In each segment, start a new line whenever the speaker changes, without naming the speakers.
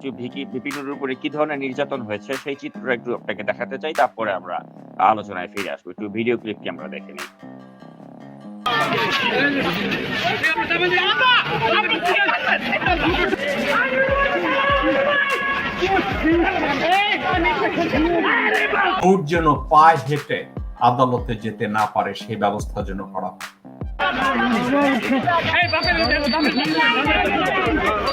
যে উপরে কি ধরনের নির্যাতন হয়েছে সেই চিত্রটা একটু আপনাকে দেখাতে চাই তারপরে আমরা আলোচনায় ফিরে আসব। একটু ভিডিও ক্লিপটি আমরা দেখে নিই।
কোর্ট যেন পায়ে হেঁটে আদালতে যেতে না পারে সেই ব্যবস্থা যেন করা হয়।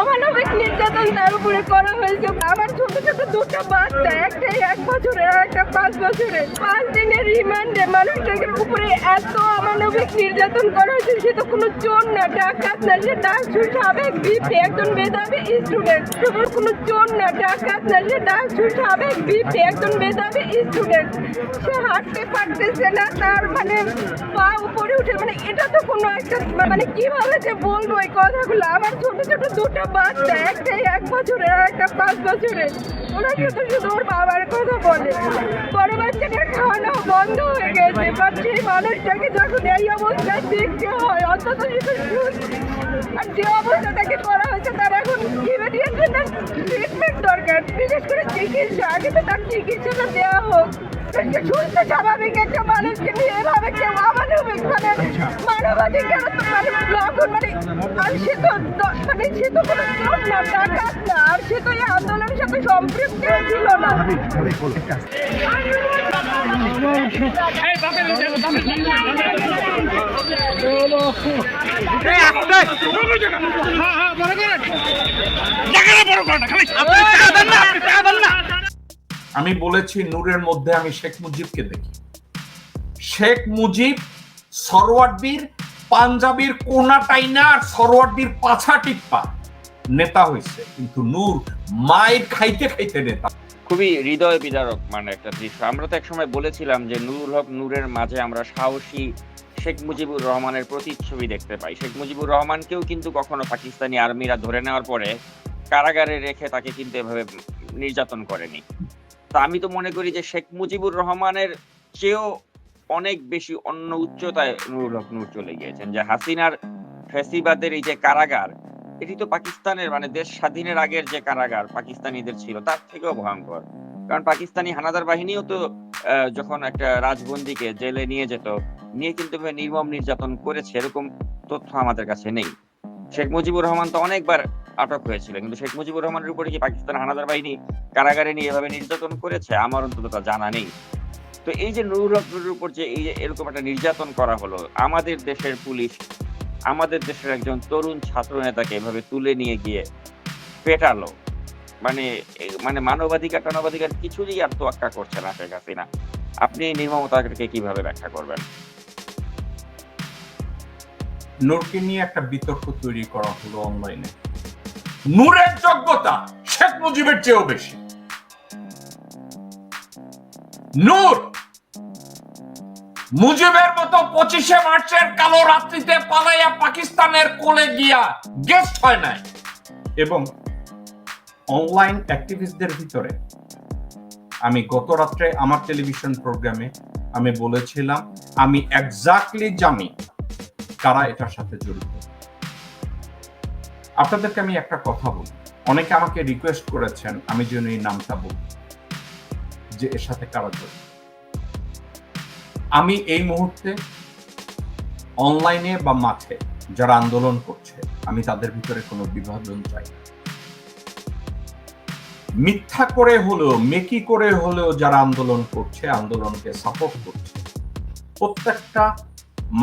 অমানবিক নির্যাতন তার উপরে করা হয়েছে। আমার ছোট ছোট দুটো বাচ্চা একটাই এক বছরের আর একটা পাঁচ বছরের পাঁচ দিনের রিমান্ডে মানুষটাকে উপরে এত অমানবিক নির্যাতন করা হয়েছে সে তো কোনো চোর না ডাকাত না সে ডাকসু সাবেক বিপি একজন মেধাবী স্টুডেন্ট কোনো চোর না ডাকাত না সে ডাকসু সাবেক বিপি একজন মেধাবী স্টুডেন্ট সে হাঁটতে পারতেছে না তার মানে পা উপরে উঠে মানে এটা তো কোনো একটা মানে কীভাবে যে বলব এই কথাগুলো? আমার ছোট ছোট দুটো বাচ্চা একটাই এক বছরের আর একটা পাঁচ বছরের ওরা শুধু শুধু ওর বাবার কথা বলে। বড় বাচ্চাটার খাওয়ানো বন্ধ হয়ে গেছে। বাট সেই মানুষটাকে যখন এই অবস্থায় দেখতে হয়, অন্তত আর যে অবস্থাটাকে করা হয়েছে, তার এখন ইমিডিয়েট ট্রিটমেন্ট দরকার। বিশেষ করে চিকিৎসা। আগে তো তার চিকিৎসাটা দেওয়া হোক। সুস্থ স্বাভাবিক একটা মানুষকে নিয়ে এভাবে কেউ অমানবিক মানে মানবাধিকার মানে লঙ্ঘন মানে আর সে তো মানে সে তো কোনো চোর না ডাকাত না আর সে তো এই আন্দোলনের সাথে সম্পৃক্ত ছিল না
আমি বলেছি নূরের মধ্যে আমি শেখ মুজিবকে দেখি। শেখ মুজিব সরওয়ার্দির পাঞ্জাবির কোনা টাইনা আর পাছা টিপ্পা। নেতা হয়েছে, কিন্তু নূর মায়ের খাইতে খাইতে নেতা।
খুবই হৃদয় বিদারক মানে একটা দৃশ্য। আমরা তো একসময় বলেছিলাম যে নুরুল হক নূরের মাঝে আমরা সাহসী শেখ মুজিবুর রহমানের প্রতিচ্ছবি দেখতে পাই। শেখ মুজিবুর রহমানকেও কিন্তু কখনো পাকিস্তানি আর্মিরা ধরে নেওয়ার পরে কারাগারে রেখে তাকে কিন্তু এভাবে নির্যাতন করেনি। তা আমি তো মনে করি যে শেখ মুজিবুর রহমানের চেয়েও অনেক বেশি অন্য উচ্চতায় নুরুল হক নূর চলে গিয়েছেন। যে হাসিনার ফেসিবাদের এই যে কারাগার, এটি তো পাকিস্তানের মানে দেশ স্বাধীনের আগের যে কারাগার পাকিস্তানিদের ছিল, তার থেকেও ভয়ঙ্কর। কারণ পাকিস্তানি হানাদার বাহিনীও তো যখন একটা রাজবন্দীকে জেলে নিয়ে যেত, নিয়ে কিন্তু নির্মম নির্যাতন করেছে, এরকম তথ্য আমাদের কাছে নেই। শেখ মুজিবুর রহমান তো অনেকবার আটক হয়েছিল। কিন্তু শেখ মুজিবুর রহমানের উপরে কি পাকিস্তান হানাদার বাহিনী কারাগারে নিয়ে এভাবে নির্যাতন করেছে? আমার অন্তত তা জানা নেই। তো এই যে নুরুল হক উপর যে এই এরকম একটা নির্যাতন করা হলো, আমাদের দেশের পুলিশ, আমাদের দেশের একজন তরুণ ছাত্র নেতাকে এভাবে তুলে নিয়ে গিয়ে পেটালো। মানে মানে মানবাধিকার, টানবাধিকার কিছুই আর তোয়াক্কা করছে না শেখ হাসিনা। আপনি এই নির্মমতাকে কীভাবে ব্যাখ্যা করবেন?
নূরকে নিয়ে একটা বিতর্ক তৈরি করা হলো অনলাইনে নূরের যোগ্যতা শেখ মুজিবের চেয়েও বেশি। নূর মুজিবের মতো পঁচিশে মার্চের কালো রাত্রিতে পালাইয়া পাকিস্তানের কোলে গিয়া গেস্ট হয় নাই। এবং অনলাইন অ্যাক্টিভিস্টদের ভিতরে আমি গত রাত্রে আমার টেলিভিশন প্রোগ্রামে আমি বলেছিলাম, আমি এক্স্যাক্টলি জানি কারা এটার সাথে জড়িত। আপনাদেরকে আমি একটা কথা বলি। অনেকে আমাকে রিকোয়েস্ট করেছেন, আমি যেন এই নামটা বলি, যে এর সাথে কারা জড়িত। আমি এই মুহূর্তে অনলাইনে বা মাঠে যারা আন্দোলন করছে, আমি তাদের ভিতরে কোনো বিভাজন চাই। মিথ্যা করে হলেও মেকি করে হলেও যারা আন্দোলন করছে, আন্দোলনকে সাপোর্ট করছে, প্রত্যেকটা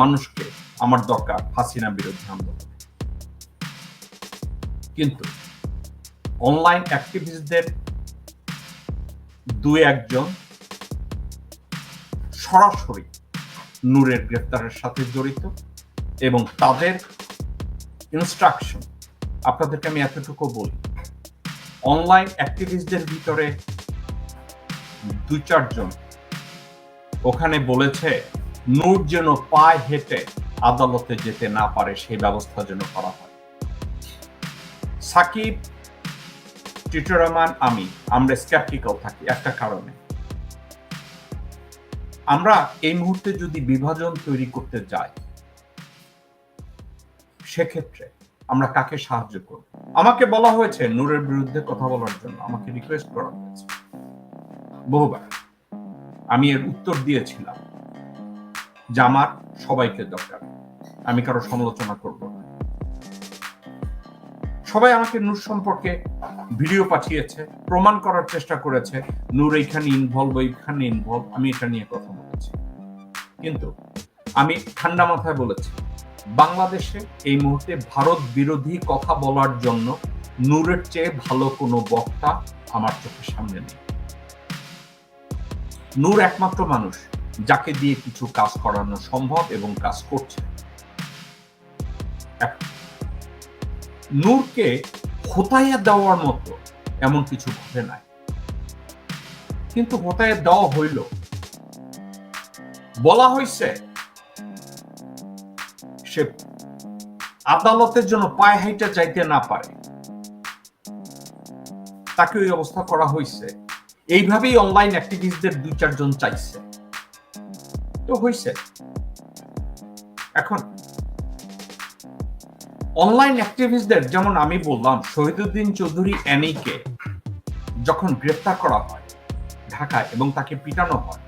মানুষকে আমার দরকার হাসিনা বিরোধী আন্দোলন। কিন্তু অনলাইন অ্যাক্টিভিস্টদের দুই একজন সরাসরি নূরের গ্রেফতারের সাথে জড়িত এবং তাদের ইনস্ট্রাকশন আপনাদেরকে আমি এতটুকু বলি অনলাইন অ্যাক্টিভিস্টদের ভিতরে দুই চারজন ওখানে বলেছে, নূর যেন পায়ে হেঁটে আদালতে যেতে না পারে, সেই ব্যবস্থা যেন করা হয়। সাকিব টিটুর রহমান, আমি। আমরা স্ক্যাপটিক্যাল থাকি একটা কারণে। আমরা এই মুহূর্তে যদি বিভাজন তৈরি করতে যাই, সেক্ষেত্রে আমরা কাকে সাহায্য করব? আমাকে বলা হয়েছে নূরের বিরুদ্ধে কথা বলার জন্য। আমাকে রিকোয়েস্ট করা হয়েছে। বহুবার। আমি এর উত্তর দিয়েছিলাম যে আমার সবাইকে দরকার। আমি কারও সমালোচনা করব সবাই আমাকে নূর সম্পর্কে ভিডিও পাঠিয়েছে, প্রমাণ করার চেষ্টা করেছে। নূর এইখানে ইনভলভ ওইখানে ইনভলভ আমি এটা নিয়ে কথা বলেছি। কিন্তু আমি ঠান্ডা মাথায় বলেছি, বাংলাদেশে এই মুহূর্তে ভারত বিরোধী কথা বলার জন্য নূরের চেয়ে ভালো কোনো বক্তা আমার চোখের সামনে নেই। নূর একমাত্র মানুষ যাকে দিয়ে কিছু কাজ করানো সম্ভব এবং কাজ করছে। নূরকে হোতাইয়া দেওয়ার মতো এমন কিছু ঘটে নাই। কিন্তু হোতাইয়া দেওয়া হইল। বলা হয়েছে সে আদালতের জন্য পায়ে হাইটা চাইতে না পারে। তাকে ওই অবস্থা করা হয়েছে এইভাবেই অনলাইন অ্যাক্টিভিস্টদের দুই, চারজন চাইছে। তো হয়েছে এখন অনলাইন অ্যাক্টিভিস্টদের যেমন আমি বললাম, শহীদুদ্দিন চৌধুরী অ্যানিকে যখন গ্রেফতার করা হয় ঢাকায় এবং তাকে পিটানো হয়,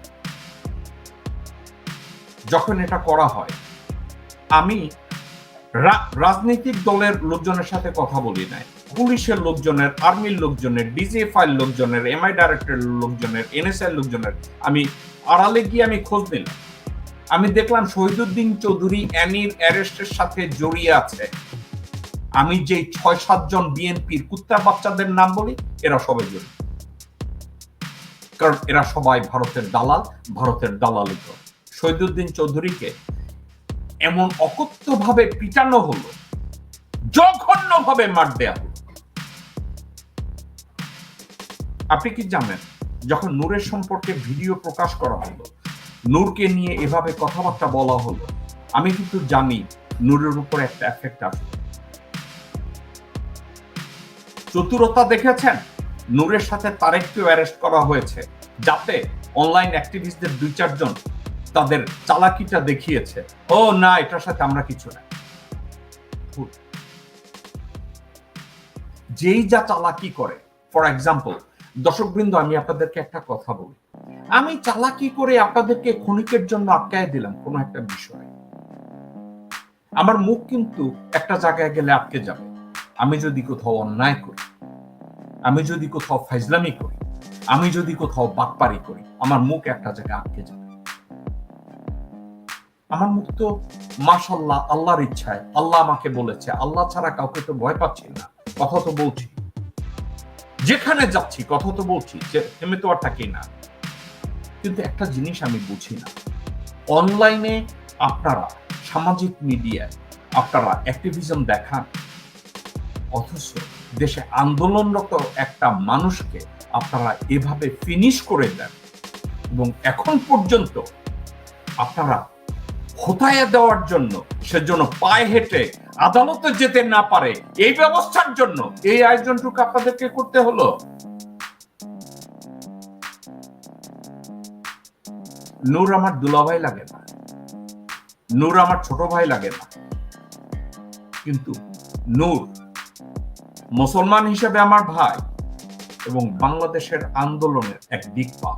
যখন এটা করা হয়, আমি রাজনৈতিক দলের লোকজনের সাথে কথা বলি নাই। পুলিশের লোকজনের, আর্মির লোকজনের ডিজিএফআই লোকজনের, এমআই ডাইরেক্টরের লোকজনের, এনএসআই লোকজনের, আমি আড়ালে গিয়ে আমি খোঁজ নিলাম। আমি দেখলাম শহীদুদ্দিন চৌধুরী অ্যানির অ্যারেস্টের সাথে জড়িয়ে আছে। আমি যে ছয় সাতজন বিএনপির কুত্তা বাচ্চাদের নাম বলি, এরা সবাই জড়িত কারণ এরা সবাই ভারতের দালাল, ভারতের দালালি করে শহীদুদ্দিন চৌধুরীকে এমন অকথ্যভাবে পিটানো হলো, জঘন্যভাবে মার দেয়া হলো। আপনি কি জানেন, যখন নূরের সম্পর্কে ভিডিও প্রকাশ করা হলো, নূরকে নিয়ে এভাবে কথাবার্তা বলা হলো, আমি কিন্তু জানি নূরের উপর একটা এফেক্ট আসবে। চতুরতা দেখেছেন? নূরের সাথে তারেককেও অ্যারেস্ট করা হয়েছে, যাতে অনলাইন অ্যাক্টিভিস্টদের দুই চারজন তাদের চালাকিটা দেখিয়েছে। ও না, এটার সাথে আমরা কিছু না। যেই যা চালাকি করে ফর এক্সাম্পল দর্শকবৃন্দ, আমি আপনাদেরকে একটা কথা বলি। আমি চালাকি করে আপনাদেরকে ক্ষণিকের জন্য আটকায় দিলাম, কোন একটা বিষয়। আমার মুখ কিন্তু একটা জায়গায় গেলে আটকে যাবে। আমি যদি কোথাও অন্যায় করি, আমি যদি কোথাও ফাইজলামি করি, আমি যদি কোথাও বাটপারি করি, আমার মুখ একটা জায়গায় আটকে যাবে। আমার মুখ তো মাশাল্লাহ আল্লাহর ইচ্ছায়, আল্লাহ আমাকে বলেছে, আল্লাহ ছাড়া কাউকে তো ভয় পাচ্ছি না, কথা তো বলছি। যেখানে যাচ্ছি, কথা তো বলছি, যে থেমে তো আর থাকি না। কিন্তু একটা জিনিস আমি বুঝি না, অনলাইনে আপনারা সামাজিক মিডিয়ায় আপনারা অ্যাক্টিভিজম দেখান অথচ দেশে আন্দোলনরত একটা মানুষকে আপনারা এভাবে ফিনিশ করে দেন এবং এখন পর্যন্ত আপনারা হোতায়া দেওয়ার জন্য সেজন্য পায়ে হেঁটে আদালতে যেতে না পারে এই ব্যবস্থার জন্য এই আয়োজনটুকু আপনাদেরকে করতে হলো। নূর আমার দুলাভাই লাগে না। নূর আমার ছোট ভাই লাগে না। কিন্তু নূর মুসলমান হিসেবে আমার ভাই এবং বাংলাদেশের আন্দোলনের এক দিক পা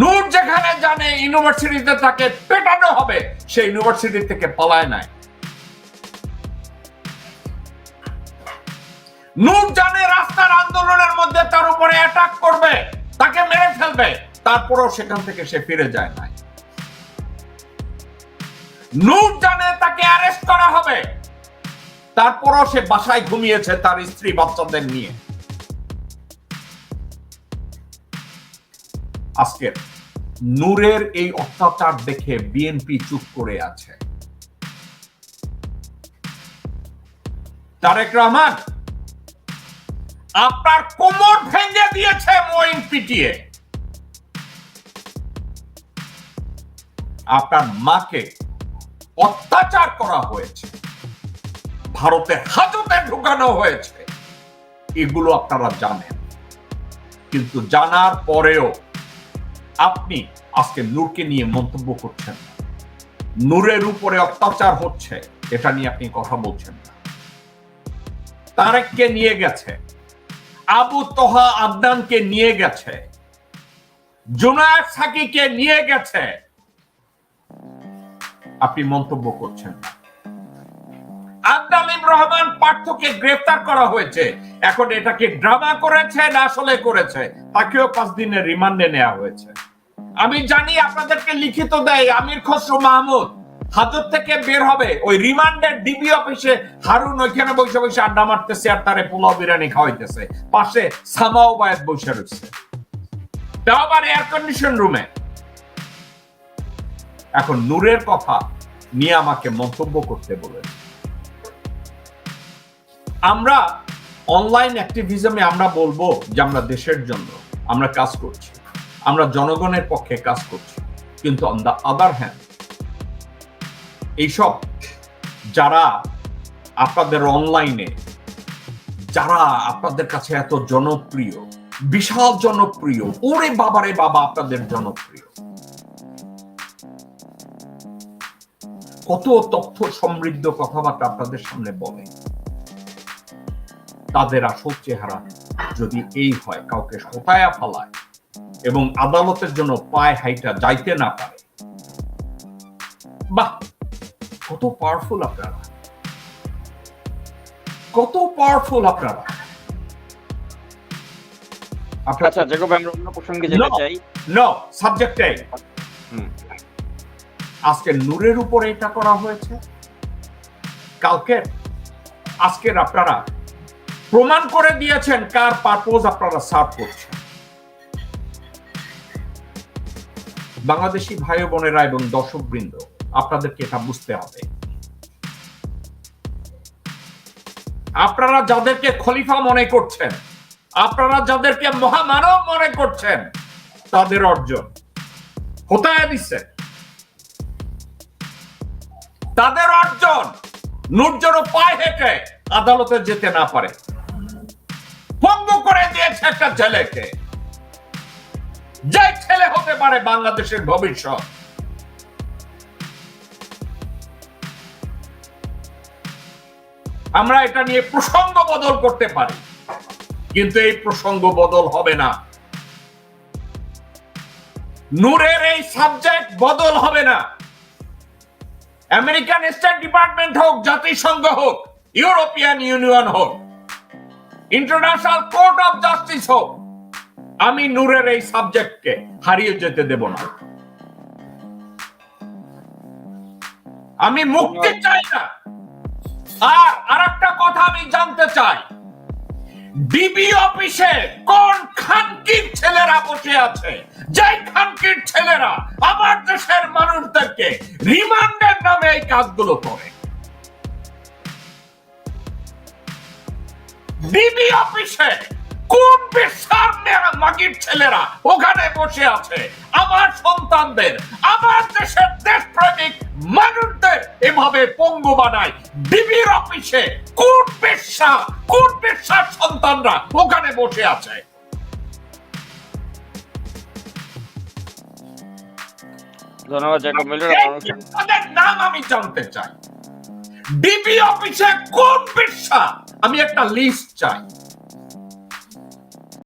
নূর যেখানে জানে ইউনিভার্সিটিতে তাকে পেটানো হবে ইউনিভার্সিটি থেকে পালায় নাই। নূর জানে রাস্তার আন্দোলনের মধ্যে তার উপরে অ্যাটাক করবে, তাকে মেরে ফেলবে, তারপরেও সেখান থেকে সে ফিরে যায় নাই। নূর জানে তাকে অ্যারেস্ট করা হবে তারপরও সে বাসায় ঘুমিয়েছে তার স্ত্রী বাচ্চাদের নিয়ে। আজকের নূরের এই অত্যাচার দেখে বিএনপি চুপ করে আছে। তারেক রহমান, আপনার কোমর ভেঙে দিয়েছে মইন পিটিয়ে। আপনার মাকে অত্যাচার করা হয়েছে। ভারতের হাজতে ঢুকানো হয়েছে। এগুলো আপনারা জানেন। কিন্তু জানার পরেও আপনি আজকে নূরকে নিয়ে মন্তব্য করছেন না। নূরের উপরে অত্যাচার হচ্ছে, এটা নিয়ে আপনি কথা বলছেন না। তারেককে নিয়ে গেছে, আবু তোহা আদনানকে নিয়ে গেছে, জুনায়দ সাকিকে নিয়ে গেছে। আপনি মন্তব্য করছেন না। রহমান পার্থকে গ্রেফতার করা হয়েছে। এখন এটাকে ড্রামা করেছে না আসলে করেছে? তাকেও পাঁচ দিনের রিমান্ডে নেওয়া হয়েছে। আমি জানি আপনাদেরকে লিখিত দেয় আমির খসরু মাহমুদ। হাজত থেকে বের হবে। ওই রিমান্ডের ডিবি অফিসে হারুন ওইখানে বসে বসে আড্ডা মারতেছে আর তারে পোলাও বিরিয়ানি খাওয়াইতেছে। পাশে সামাও বায়াত বসে রয়েছে। তাও আবার এয়ার কন্ডিশন রুমে এখন নূরের কথা নিয়ে আমাকে মন্তব্য করতে বলেছে। আমরা অনলাইন অ্যাক্টিভিজমে আমরা বলব যে আমরা দেশের জন্য আমরা কাজ করছি। আমরা জনগণের পক্ষে কাজ করছি। কিন্তু অন দ্য আদার হ্যান্ড এইসব যারা আপনাদের অনলাইনে যারা আপনাদের কাছে এত জনপ্রিয়, বিশাল জনপ্রিয়, ওরে বাবারে বাবা, আপনাদের জনপ্রিয়। কত তথ্য সমৃদ্ধ কথাবার্তা আপনাদের সামনে বলে। তাদের আসল চেহারা যদি এই হয় কাউকে সতায়া ফেলায় এবং আদালতের জন্য পায়ে হাইটা যাইতে না পারে। বাহ! কত পাওয়ারফুল আপনারা। কত পাওয়ারফুল আপনারা।
আচ্ছা জেকব আমরা অন্য প্রসঙ্গে যেতে চাই।
নো সাবজেক্টে
হুম।
আজকে নূরের উপরে এটা করা হয়েছে। কালকে আজকের আপনারা প্রমাণ করে দিয়েছেন কার পারপোজ আপনারা সার্ভ করছেন। বাংলাদেশি ভাই বোনেরা এবং দর্শক বৃন্দ আপনাদেরকে এটা বুঝতে হবে। আপনারা যাদেরকে খলিফা মনে করছেন, আপনারা যাদেরকে মহামানব মনে করছেন, তাদের অর্জন কোথায় দিচ্ছে তাদের অর্জন নূরজন পায়ে হেঁটে আদালতে যেতে না পারে। করে দিয়েছে একটা ছেলেকে। যে ছেলে হতে পারে বাংলাদেশের ভবিষ্যৎ। আমরা এটা নিয়ে প্রসঙ্গ বদল করতে পারি। কিন্তু এই প্রসঙ্গ বদল হবে না। নূরের এই সাবজেক্ট বদল হবে না। আমেরিকান স্টেট ডিপার্টমেন্ট হোক, জাতিসংঘ হোক ইউরোপিয়ান ইউনিয়ন হোক ইন্টারন্যাশনাল কোর্ট অফ জাস্টিস হোক, আমি নূরের এই সাবজেক্টকে হারিয়ে যেতে দেব না। আমি মুক্তি চাই না। আর আরেকটা কথা আমি জানতে চাই ডিবি অফিসে কোন খানকির ছেলেরা বসে আছে? যে খানকির ছেলেরা আমার দেশের মানুষদেরকে রিমান্ডের নামে এই কাজগুলো করে। ডিবি অফিসে কোন বিশ্বার মাগির ছেলেরা ওখানে বসে আছে? আমার সন্তানদের আমার দেশের দেশপ্রেমিক মানুষদের এভাবে পঙ্গু বানায়। ডিবির অফিসে কোন পেশা কোন পেশার সন্তানরা ওখানে বসে আছে?
ধন্যবাদ
নাম আমি জানতে চাই। ডিবি অফিসে কোন পেশা? আমি একটা লিস্ট চাই।